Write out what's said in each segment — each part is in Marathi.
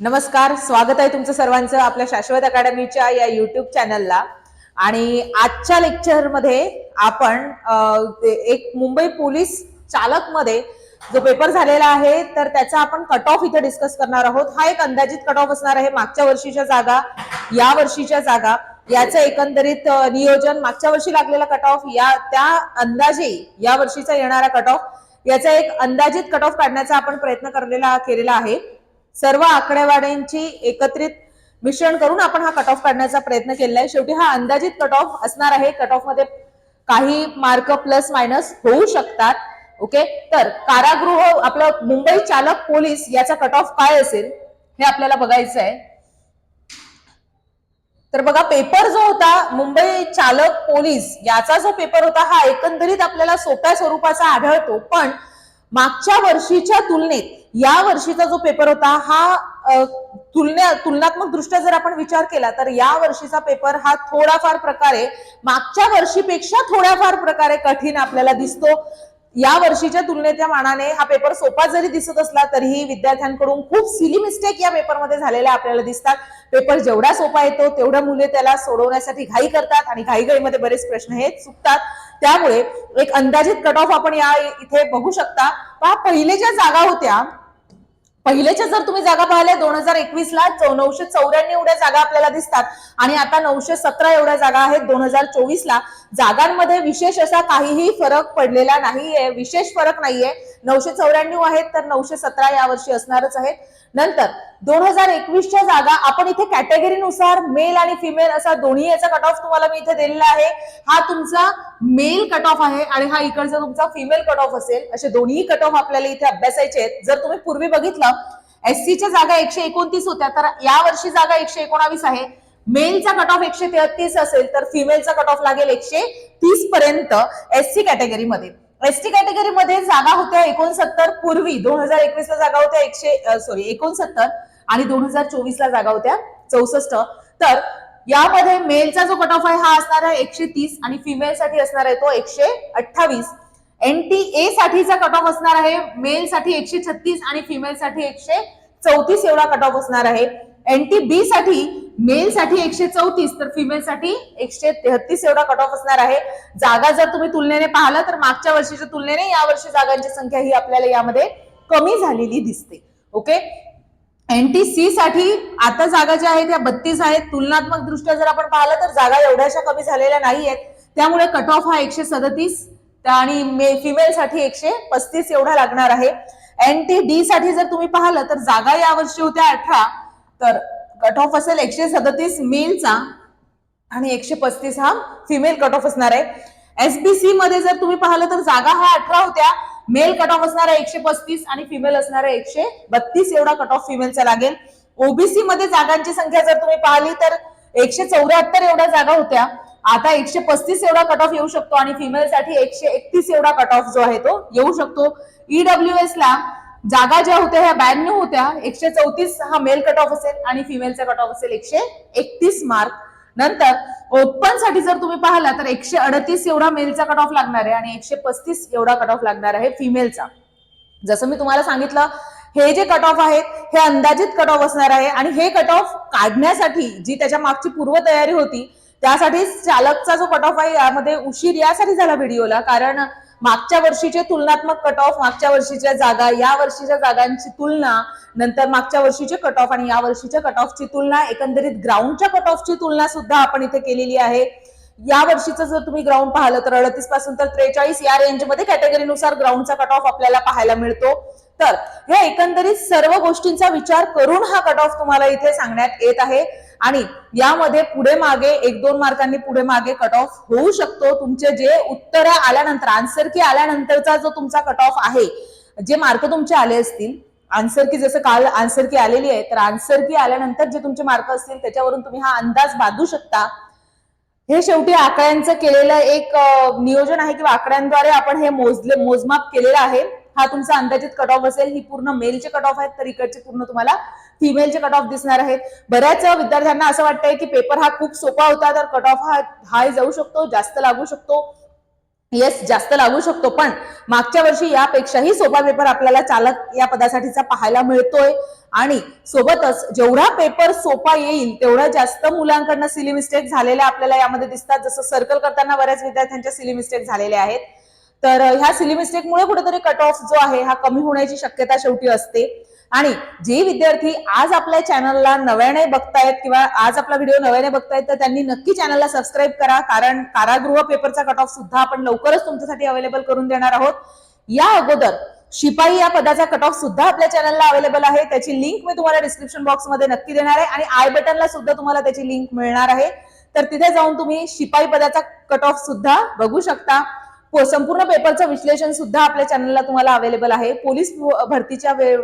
नमस्कार स्वागत आहे तुमचं सर्वांचं आपल्या शाश्वत अकॅडमीच्या या युट्यूब चॅनलला आणि आजच्या लेक्चरमध्ये आपण एक मुंबई पोलीस चालकमध्ये जो पेपर झालेला आहे तर त्याचा आपण कट ऑफ इथे डिस्कस करणार आहोत. हा एक अंदाजित कट ऑफ असणार आहे मागच्या वर्षीच्या जागा या वर्षीच्या जागा. याचं एकंदरीत नियोजन मागच्या वर्षी लागलेला कट ऑफ या त्या अंदाजे या वर्षीचा येणारा कट ऑफ याचा एक अंदाजित कट ऑफ काढण्याचा आपण प्रयत्न करलेला केलेला आहे. सर्व आकडेवाड्यांची एकत्रित मिश्रण करून आपण हा कट ऑफ काढण्याचा प्रयत्न केला आहे. शेवटी हा अंदाजित कट ऑफ असणार आहे. कट ऑफमध्ये काही मार्क प्लस मायनस होऊ शकतात. ओके तर कारागृह आपलं मुंबई चालक पोलीस याचा कट ऑफ काय असेल? हे आपल्याला बघायचं आहे. तर बघा पेपर जो होता मुंबई चालक पोलीस याचा जो पेपर होता हा एकंदरीत आपल्याला सोप्या स्वरूपाचा आढळतो. पण मागच्या वर्षीच्या तुलनेत या वर्षीचा जो पेपर होता हा तुलना तुलने तुलनात्मक दृष्ट्या जर आपण विचार केला तर या वर्षीचा पेपर हा थोडाफार प्रकारे मागच्या वर्षीपेक्षा थोड्याफार प्रकारे कठीण आपल्याला दिसतो. या वर्षीच्या तुलनेच्या मानाने हा पेपर सोपा जरी दिसत असला तरीही विद्यार्थ्यांकडून खूप सिली मिस्टेक या पेपरमध्ये झालेल्या आपल्याला दिसतात. पेपर जेवढा सोपा येतो तेवढ्या मुले त्याला सोडवण्यासाठी घाई करतात आणि घाईघाईमध्ये बरेच प्रश्न हे चुकतात त्यामुळे एक अंदाजित कट ऑफ आपण या इथे बघू शकता. पहा पहिले ज्या जागा होत्या पहिलेच्या जर तुम्ही जागा पाहिल्या दोन हजार एकवीस ला नऊशे चौऱ्याण्णव एवढ्या जागा आपल्याला दिसतात. आणि आता नऊशे सतरा एवढ्या जागा आहेत दोन हजार चोवीस ला जागांमध्ये विशेष असा काहीही फरक पडलेला नाहीये विशेष फरक नाहीये. नऊशे चौऱ्याण्णव आहेत तर नऊशे सतरा यावर्षी असणारच आहेत. नंतर दोन हजार एकवीसच्या जागा आपण इथे कॅटेगरीनुसार मेल आणि फिमेल असा दोन्ही याचा कट ऑफ तुम्हाला मी इथे दिलेला आहे. हा तुमचा मेल कट ऑफ आहे आणि हा इकडचा तुमचा फिमेल कट ऑफ असेल. असे दोन्ही कट ऑफ आपल्याला इथे अभ्यासायचे आहेत. जर तुम्ही पूर्वी बघितलं एससीच्या जागा एकशे एकोणतीस होत्या तर यावर्षी जागा एकशे एकोणावीस आहे. मेलचा कट ऑफ एकशे तेहतीस असेल तर फिमेलचा कट ऑफ लागेल एकशे तीस पर्यंत एससी कॅटेगरीमध्ये एसटी कॅटेगरीमध्ये जागा होत्या एकोणसत्तर पूर्वी दोन हजार एकवीस ला जागा होत्या एकशे सॉरी एकोणसत्तर आणि दोन हजार चोवीस ला जागा होत्या चौसष्ट. तर यामध्ये मेलचा जो कट ऑफ आहे हा असणार आहे एकशे तीस आणि फिमेल साठी असणार आहे तो एकशे अठ्ठावीस. एनटीए साठीचा कट ऑफ असणार आहे. मेल साठी एकशे छत्तीस आणि फिमेल साठी एकशे चौतीस एवढा कट ऑफ असणार आहे. एनटी बी साठी मेल साठी एकशे चौतीस तर फिमेल साठी एकशे तेहतीस एवढा कट ऑफ असणार आहे. जागा जर तुम्ही तुलनेने पाहिलं तर मागच्या वर्षीच्या तुलनेने या वर्षी जागांची संख्या ही आपल्याला यामध्ये कमी झालेली दिसते. ओके एनटीसी साठी आता जागा ज्या आहेत त्या बत्तीस आहेत. तुलनात्मक दृष्ट्या जर आपण पाहिलं तर जागा एवढ्याशा कमी झालेल्या नाही आहेत त्यामुळे कट ऑफ हा एकशे सदतीस आणि फिमेल साठी एकशे पस्तीस एवढा लागणार आहे. एन टी डी साठी जर तुम्ही पाहिलं तर जागा या वर्षी होत्या अठरा. तर कट ऑफ असेल एकशे सदतीस मेलचा आणि एकशे पस्तीस हा फिमेल कट ऑफ असणार आहे. एसबीसी मध्ये जर तुम्ही पाहिलं तर जागा हा अठरा होत्या. मेल कट ऑफ असणार आहे एकशे पस्तीस आणि फिमेल असणार आहे एकशे बत्तीस एवढा कट ऑफ फिमेलचा लागेल. ओबीसी मध्ये जागांची संख्या जर तुम्ही पाहिली तर एकशे चौऱ्याहत्तर एवढ्या जागा होत्या. आता एकशे पस्तीस एवढा कट ऑफ येऊ शकतो आणि फिमेलसाठी एकशे एकतीस एवढा कट ऑफ जो आहे तो येऊ शकतो. ईडब्ल्यू एस ला जागा ज्या होत्या ह्या ब्याण्णव होत्या एकशे चौतीस हा मेल कट ऑफ असेल आणि फिमेलचा कट ऑफ असेल एकशे एकतीस मार्क नंतर ओपनसाठी जर तुम्ही पाहिला तर एकशे अडतीस एवढा मेलचा कट ऑफ लागणार आहे आणि एकशे पस्तीस एवढा कट ऑफ लागणार आहे फिमेलचा जसं मी तुम्हाला सांगितलं हे जे कट ऑफ आहेत हे अंदाजित कट ऑफ असणार आहे आणि हे कट ऑफ काढण्यासाठी जी त्याच्या मागची पूर्वतयारी होती त्यासाठी चालकचा जो कट ऑफ आहे यामध्ये उशीर यासाठी झाला व्हिडिओला कारण मागच्या वर्षीचे तुलनात्मक कट ऑफ मागच्या वर्षीच्या जागा या वर्षीच्या जागांची तुलना नंतर मागच्या वर्षीचे कट ऑफ आणि या वर्षीच्या कट ऑफची तुलना एकंदरीत ग्राउंडच्या कट ऑफची तुलना सुद्धा आपण इथे केलेली आहे. या वर्षीचं जर तुम्ही ग्राउंड पाहिलं तर अडतीसपासून तर त्रेचाळीस या रेंजमध्ये कॅटेगरीनुसार ग्राउंडचा कट ऑफ आपल्याला पाहायला मिळतो. तर हे एकंदरीत सर्व गोष्टींचा विचार करून हा कट ऑफ तुम्हाला इथे सांगण्यात येत आहे. आणि यामध्ये पुढे मागे एक दोन मार्कांनी पुढे मागे कट ऑफ होऊ शकतो. तुमचे जे उत्तर आल्यानंतर आन्सर की आल्यानंतरचा जो तुमचा कट ऑफ आहे जे मार्क तुमचे आले असतील आन्सर की जसं काल आन्सर की आलेली आहे तर आन्सर की आल्यानंतर जे तुमचे मार्क असतील त्याच्यावरून तुम्ही हा अंदाज बांधू शकता. हे शेवटी आकड्यांचं केलेलं एक नियोजन आहे किंवा आकड्यांद्वारे आपण हे मोजले मोजमाप केलेलं आहे. हा तुमचा अंदाजित कट ऑफ असेल ही पूर्ण मेलचे कट ऑफ आहेत तर इकडचे पूर्ण तुम्हाला फिमेलचे कट ऑफ दिसणार आहेत. बऱ्याच विद्यार्थ्यांना असं वाटतंय की पेपर हा खूप सोपा होता तर कट ऑफ हा हाय जाऊ शकतो जास्त लागू शकतो. येस जास्त लागू शकतो पण मागच्या वर्षी यापेक्षाही सोपा पेपर आपल्याला चालक या पदासाठीचा पाहायला मिळतोय. आणि सोबतच जेवढा पेपर सोपा येईल तेवढा जास्त मुलांकडनं सिली मिस्टेक झालेल्या आपल्याला यामध्ये दिसतात. जसं सर्कल करताना बऱ्याच विद्यार्थ्यांच्या सिली मिस्टेक झालेल्या आहेत. तर ह्या सिली मिस्टेकमुळे कुठेतरी कट ऑफ जो आहे हा कमी होण्याची शक्यता शेवटी असते. आणि जे विद्यार्थी आज आपल्या चॅनलला नव्याने बघतायत किंवा आज आपला व्हिडिओ नव्याने बघतायत तर त्यांनी नक्की चॅनलला सबस्क्राईब करा. कारण कारागृह पेपरचा कट ऑफ सुद्धा आपण लवकरच तुमच्यासाठी अवेलेबल करून देणार आहोत. या अगोदर शिपाई या पदाचा कट ऑफ सुद्धा आपल्या चॅनलला अवेलेबल आहे. त्याची लिंक मी तुम्हाला डिस्क्रिप्शन बॉक्समध्ये नक्की देणार आहे. आणि आय बटनला सुद्धा तुम्हाला त्याची लिंक मिळणार आहे. तर तिथे जाऊन तुम्ही शिपाई पदाचा कट ऑफ सुद्धा बघू शकता. संपूर्ण पेपरचं विश्लेषण सुद्धा आपल्या चॅनलला तुम्हाला अवेलेबल आहे. पोलीस भरतीच्या वेळ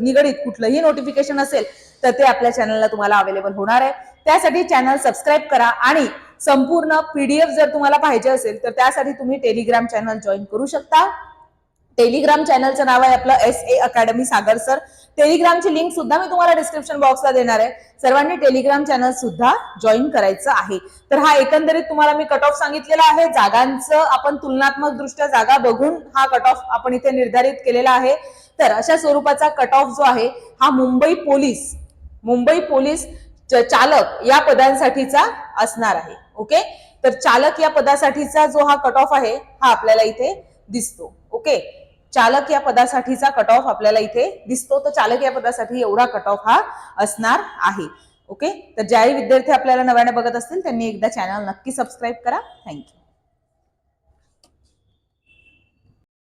निगडीत कुठलंही नोटिफिकेशन असेल तर ते आपल्या चॅनलला तुम्हाला अवेलेबल होणार आहे. त्यासाठी चॅनल सबस्क्राईब करा आणि संपूर्ण पीडीएफ जर तुम्हाला पाहिजे असेल तर त्यासाठी तुम्ही टेलिग्राम चॅनल जॉईन करू शकता. टेलिग्राम चॅनलचं नाव आहे आपलं S A academy Sagar sir टेलिग्रामची link सुद्धा मी तुम्हाला डिस्क्रिप्शन बॉक्सला देणार आहे. सर्वांनी टेलिग्राम चॅनल सुद्धा जॉईन करायचं आहे. तर हा एकंदरीत तुम्हाला मी कट ऑफ सांगितलेला आहे. जागांचं आपण तुलनात्मक दृष्ट्या जागा बघून हा कट ऑफ आपण इथे निर्धारित केलेला आहे. तर अशा स्वरूपाचा कट ऑफ जो आहे हा मुंबई पोलीस मुंबई पोलीस चालक या पदांसाठीचा असणार आहे. ओके तर चालक या पदासाठीचा जो हा कट ऑफ आहे हा आपल्याला इथे दिसतो. ओके चालक या पदासाठीचा कट ऑफ आपल्याला इथे दिसतो. तर चालक या पदासाठी एवढा कट ऑफ हा असणार आहे. ओके तर ज्याही विद्यार्थी आपल्याला नव्याने बघत असतील त्यांनी एकदा चॅनल नक्की सबस्क्राईब करा. थँक्यू